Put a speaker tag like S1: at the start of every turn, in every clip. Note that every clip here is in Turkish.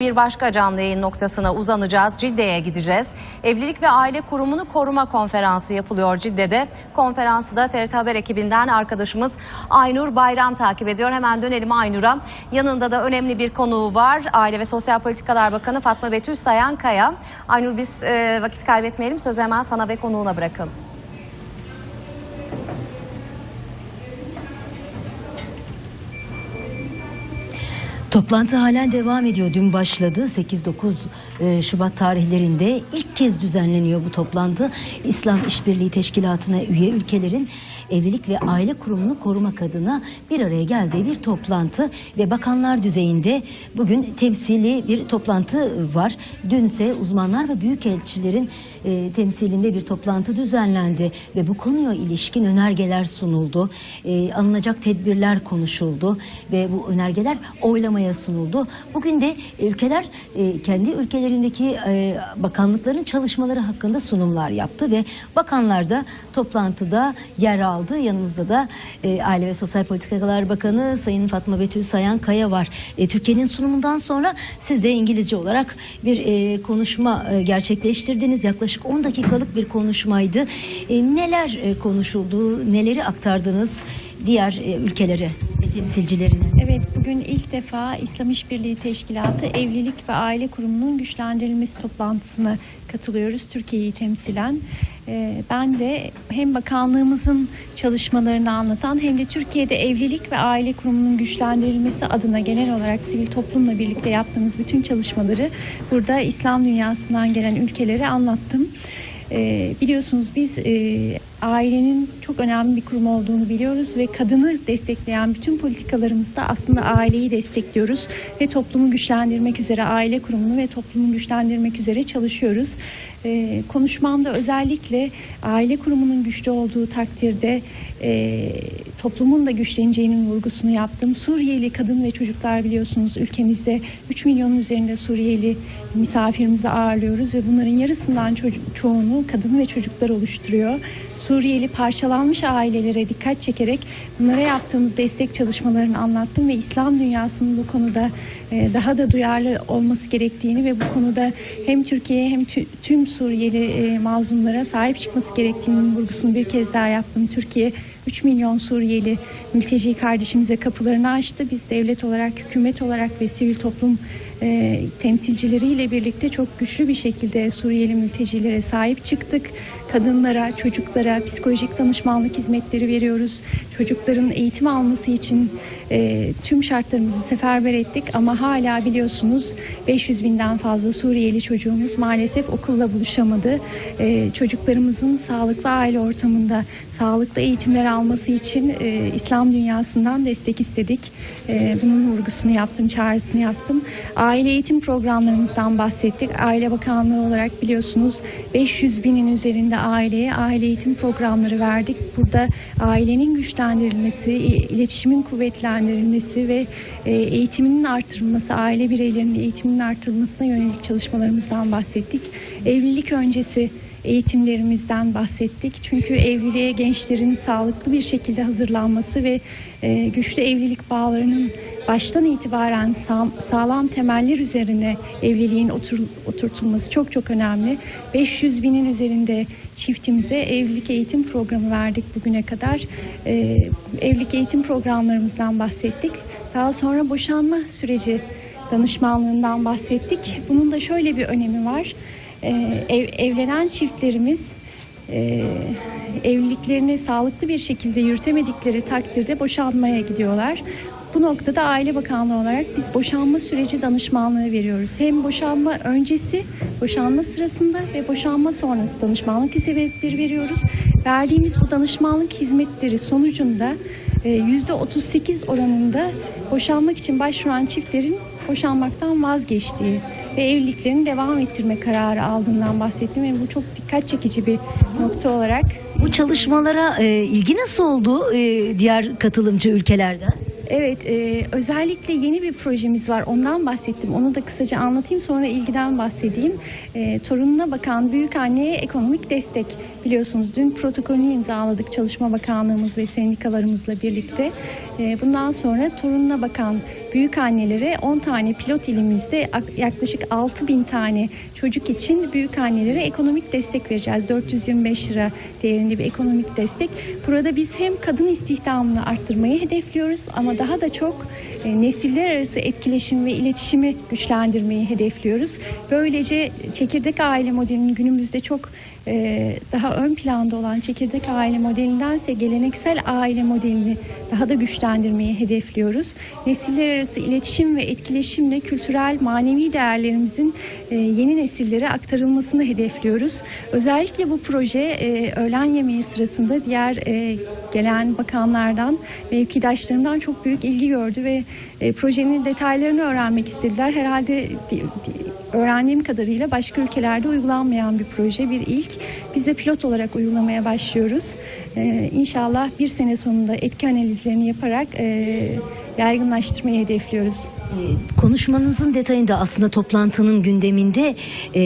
S1: Bir başka canlı yayın noktasına uzanacağız. Cidde'ye gideceğiz. Evlilik ve Aile Kurumu'nu koruma konferansı yapılıyor Cidde'de. Konferansı da TRT Haber ekibinden arkadaşımız Aynur Bayram takip ediyor. Hemen dönelim Aynur'a. Yanında da önemli bir konuğu var. Aile ve Sosyal Politikalar Bakanı Fatma Betül Sayan Kaya. Aynur biz e, vakit kaybetmeyelim. Sözü hemen sana ve konuğuna bırakalım.
S2: Toplantı halen devam ediyor. Dün başladı. 8-9 e, Şubat tarihlerinde ilk kez düzenleniyor bu toplantı. İslam İşbirliği Teşkilatı'na üye ülkelerin evlilik ve aile kurumunu korumak adına bir araya geldiği bir toplantı ve bakanlar düzeyinde bugün temsili bir toplantı var. Dünse uzmanlar ve büyükelçilerin e, temsilinde bir toplantı düzenlendi ve bu konuya ilişkin önergeler sunuldu. E, alınacak tedbirler konuşuldu ve bu önergeler oylamaya sunuldu. Bugün de ülkeler e, kendi ülkelerindeki e, bakanlıkların çalışmaları hakkında sunumlar yaptı ve bakanlar da toplantıda yer aldı. Yanımızda da e, Aile ve Sosyal Politikalar Bakanı Sayın Fatma Betül Sayan Kaya var. Türkiye'nin sunumundan sonra siz de İngilizce olarak bir konuşma gerçekleştirdiniz. Yaklaşık 10 dakikalık bir konuşmaydı. Neler konuşuldu, neleri aktardınız diğer e, ülkelere temsilcilerine?
S3: Bugün ilk defa İslam İşbirliği Teşkilatı Evlilik ve Aile Kurumu'nun güçlendirilmesi toplantısına katılıyoruz Türkiye'yi temsilen. Ee, Ben de hem bakanlığımızın çalışmalarını anlatan hem de Türkiye'de Evlilik ve Aile Kurumu'nun güçlendirilmesi adına genel olarak sivil toplumla birlikte yaptığımız bütün çalışmaları burada İslam dünyasından gelen ülkelere anlattım. Ee, biliyorsunuz biz e, ailenin çok önemli bir kurum olduğunu biliyoruz ve kadını destekleyen bütün politikalarımızda aslında aileyi destekliyoruz ve toplumu güçlendirmek üzere aile kurumunu ve toplumu güçlendirmek üzere çalışıyoruz. Ee, konuşmamda özellikle aile kurumunun güçlü olduğu takdirde e, toplumun da güçleneceğinin vurgusunu yaptım. Suriyeli kadın ve çocuklar biliyorsunuz ülkemizde 3 milyonun üzerinde Suriyeli misafirimizi ağırlıyoruz ve bunların yarısından çocuk, çoğunu kadın ve çocuklar oluşturuyor. Suriyeli parçalanmış ailelere dikkat çekerek bunlara yaptığımız destek çalışmalarını anlattım ve İslam dünyasının bu konuda e, daha da duyarlı olması gerektiğini ve bu konuda hem Türkiye hem tü- tüm Suriyeli e, mazlumlara sahip çıkması gerektiğinin vurgusunu bir kez daha yaptım. Türkiye 3 milyon Suriyeli mülteci kardeşimize kapılarını açtı. Biz devlet olarak, hükümet olarak ve sivil toplum e, temsilcileriyle birlikte çok güçlü bir şekilde Suriyeli mültecilere sahip çıktık. Kadınlara, çocuklara psikolojik danışmanlık hizmetleri veriyoruz. Çocukların eğitim alması için e, tüm şartlarımızı seferber ettik ama hala biliyorsunuz 500 binden fazla Suriyeli çocuğumuz maalesef okulla buluşamadı. E, çocuklarımızın sağlıklı aile ortamında sağlıklı eğitimler alması için e, İslam dünyasından destek istedik. E, bunun vurgusunu yaptım, çağrısını yaptım. Aile eğitim programlarımızdan bahsettik. Aile Bakanlığı olarak biliyorsunuz 500 binin üzerinde aileye aile eğitim programları verdik. Burada ailenin güçlendirilmesi, iletişimin kuvvetlendirilmesi ve e, eğitiminin artırılması, aile bireylerinin eğitiminin artırılmasına yönelik çalışmalarımızdan bahsettik. Evlilik öncesi eğitimlerimizden bahsettik. Çünkü evliliğe gençlerin sağlıklı bir şekilde hazırlanması ve e, güçlü evlilik bağlarının baştan itibaren sağ- sağlam temeller üzerine evliliğin otur- oturtulması çok çok önemli. 500 binin üzerinde çiftimize evlilik eğitim programı verdik bugüne kadar. E, evlilik eğitim programlarımızdan bahsettik. Daha sonra boşanma süreci danışmanlığından bahsettik. Bunun da şöyle bir önemi var. Ee, ev- evlenen çiftlerimiz e, evliliklerini sağlıklı bir şekilde yürütemedikleri takdirde boşanmaya gidiyorlar. Bu noktada Aile Bakanlığı olarak biz boşanma süreci danışmanlığı veriyoruz. Hem boşanma öncesi, boşanma sırasında ve boşanma sonrası danışmanlık hizmetleri veriyoruz. Verdiğimiz bu danışmanlık hizmetleri sonucunda e, %38 oranında boşanmak için başvuran çiftlerin boşanmaktan vazgeçtiği ve evliliklerini devam ettirme kararı aldığından bahsettim ve bu çok dikkat çekici bir nokta olarak
S2: Bu çalışmalara e, ilgi nasıl oldu e, diğer katılımcı ülkelerden?
S3: Evet, e, özellikle yeni bir projemiz var. Ondan bahsettim. Onu da kısaca anlatayım. Sonra ilgiden bahsedeyim. E, torununa bakan büyük anneye ekonomik destek biliyorsunuz. Dün protokolünü imzaladık Çalışma Bakanlığımız ve sendikalarımızla birlikte. E, bundan sonra torununa bakan büyük annelere 10 tane pilot ilimizde ak- yaklaşık 6 bin tane çocuk için büyük annelere ekonomik destek vereceğiz. 425 lira değerinde bir ekonomik destek. Burada biz hem kadın istihdamını arttırmayı hedefliyoruz ama daha da çok e, nesiller arası etkileşim ve iletişimi güçlendirmeyi hedefliyoruz. Böylece çekirdek aile modelinin günümüzde çok e, daha ön planda olan çekirdek aile modelindense geleneksel aile modelini daha da güçlendirmeyi hedefliyoruz. Nesiller arası iletişim ve etkileşimle kültürel manevi değerlerimizin e, yeni nesillere aktarılmasını hedefliyoruz. Özellikle bu proje e, öğlen yemeği sırasında diğer e, gelen bakanlardan, mevkidaşlarından çok büyük ilgi gördü ve projenin detaylarını öğrenmek istediler. Herhalde öğrendiğim kadarıyla başka ülkelerde uygulanmayan bir proje, bir ilk. Biz de pilot olarak uygulamaya başlıyoruz. E, inşallah bir sene sonunda etki analizlerini yaparak e, yaygınlaştırmayı hedefliyoruz.
S2: E, Konuşmanızın detayında aslında toplantının gündeminde e,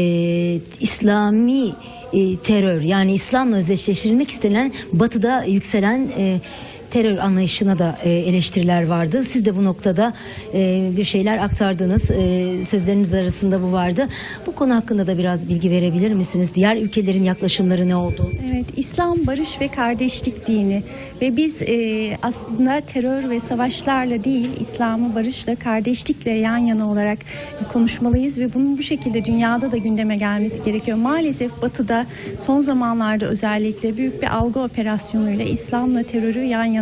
S2: İslami e, terör yani İslam'la özdeşleştirilmek istenen batıda yükselen e, terör anlayışına da e, eleştiriler vardı. Siz de bu noktada e, bir şeyler aktardınız. E, sözleriniz arasında bu vardı. Bu konu hakkında da biraz bilgi verebilir misiniz? Diğer ülkelerin yaklaşımları ne oldu?
S3: Evet, İslam barış ve kardeşlik dini ve biz e, aslında terör ve savaşlarla değil, İslam'ı barışla, kardeşlikle yan yana olarak konuşmalıyız ve bunun bu şekilde dünyada da gündeme gelmesi gerekiyor. Maalesef Batı'da son zamanlarda özellikle büyük bir algı operasyonuyla İslam'la terörü yan yana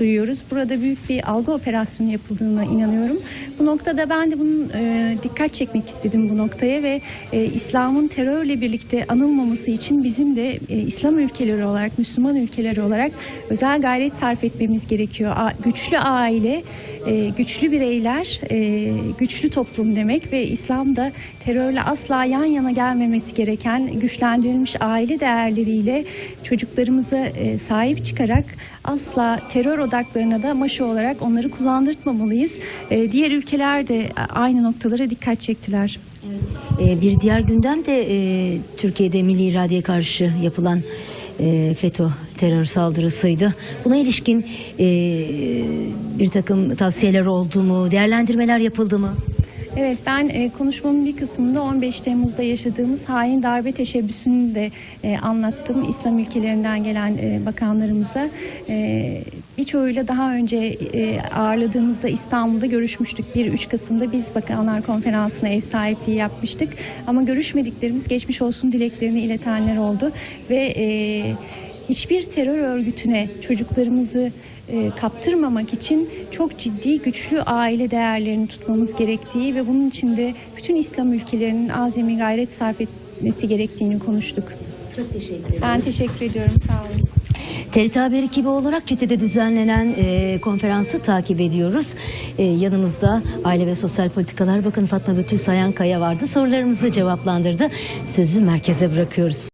S3: duyuyoruz. Burada büyük bir algı operasyonu yapıldığına inanıyorum. Bu noktada ben de bunun e, dikkat çekmek istedim bu noktaya ve e, İslam'ın terörle birlikte anılmaması için bizim de e, İslam ülkeleri olarak, Müslüman ülkeleri olarak özel gayret sarf etmemiz gerekiyor. A- güçlü aile, e, güçlü bireyler, e, güçlü toplum demek ve İslam'da terörle asla yan yana gelmemesi gereken güçlendirilmiş aile değerleriyle çocuklarımıza e, sahip çıkarak asla terör odaklarına da maşa olarak onları kullandırtmamalıyız. E, diğer ülkeler de aynı noktalara dikkat çektiler.
S2: E, bir diğer gündem de e, Türkiye'de milli iradeye karşı yapılan e, FETÖ terör saldırısıydı. Buna ilişkin e, bir takım tavsiyeler oldu mu? Değerlendirmeler yapıldı mı?
S3: Evet ben e, konuşmamın bir kısmında 15 Temmuz'da yaşadığımız hain darbe teşebbüsünü de e, anlattım İslam ülkelerinden gelen e, bakanlarımıza. E, birçoğuyla daha önce e, ağırladığımızda İstanbul'da görüşmüştük. 1-3 Kasım'da biz Bakanlar Konferansı'na ev sahipliği yapmıştık. Ama görüşmediklerimiz geçmiş olsun dileklerini iletenler oldu ve e, hiçbir terör örgütüne çocuklarımızı e, kaptırmamak için çok ciddi güçlü aile değerlerini tutmamız gerektiği ve bunun için de bütün İslam ülkelerinin azami gayret sarf etmesi gerektiğini konuştuk.
S2: Çok teşekkür ederim.
S3: Ben teşekkür ediyorum. Sağ olun.
S2: TRT Haber ekibi olarak Cidde'de düzenlenen e, konferansı takip ediyoruz. E, yanımızda Aile ve Sosyal Politikalar Bakanı Fatma Betül Sayankaya vardı. Sorularımızı cevaplandırdı. Sözü merkeze bırakıyoruz.